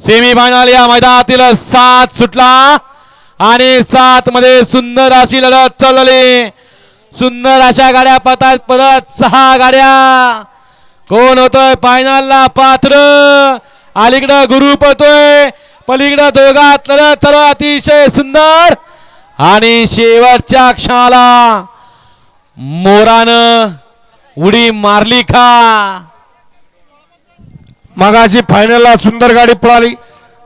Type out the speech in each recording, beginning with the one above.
Semi final या मैदानातील सात सुटला आणि सात मध्ये सुंदर अशी लढत चालली. सुंदर अशा गाड्या पतात परत सहा गाड्या. कोण होतोय फायनलला पात्र? अलीकडं गुरु पळतोय. पलीकडं दोघात लढत चालू अतिशय सुंदर. आणि शेवटच्या क्षणाला मोरानं उडी मारली का? मगाशी फायनलला सुंदर गाडी पळाली.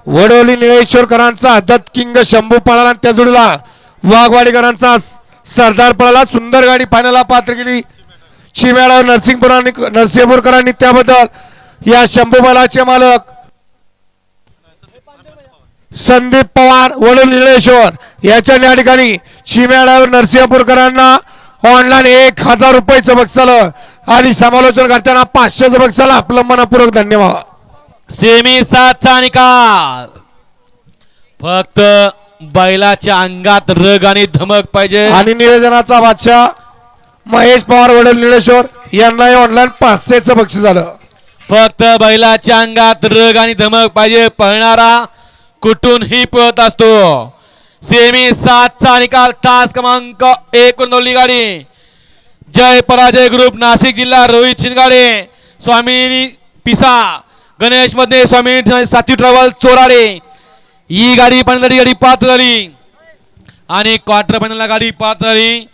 वडोली निळेश्वरकरांचा दत्त किंग शंभू पळाला आणि त्या जोडीला वाघवाडीकरांचा सरदार पळाला. सुंदर गाडी फायनलला पात्र केली. चिमेळा नरसिंगपुरांनी नरसिंहपूरकरांनी त्याबद्दल या शंभू बलाचे मालक संदीप पवार वडोली निळेश्वर. याच्या या ठिकाणी चिमेळावर नरसिंहपूरकरांना ऑनलाईन एक हजार रुपयाचं बक्षालं आणि समालोचन करताना पाचशेचं बक्षाला आपलं मनपूर्वक धन्यवाद. सेमी सातचा निकाल. फक्त बैलाच्या अंगात रग आणि धमक पाहिजे. आणि नियोजनाचा बादशाह महेश पवार वडील निळेश्वर यांनाही ऑनलाईन पाचशेचं बक्षीस झालं. फक्त बैलाच्या अंगात रग आणि धमक पाहिजे. पळणारा कुठूनही पळत असतो. सेमी सातचा निकाल तास क्रमांक एक वर गाडी जय पराजय ग्रुप नाशिक जिल्हा रोहित शिंगाडे स्वामी पिसा गणेशमध्ये स्वामी साथी ट्रॅव्हल चोराडे. ही गाडी पण गाडी पात्र झाली आणि क्वार्टर फायनलला गाडी पात्र झाली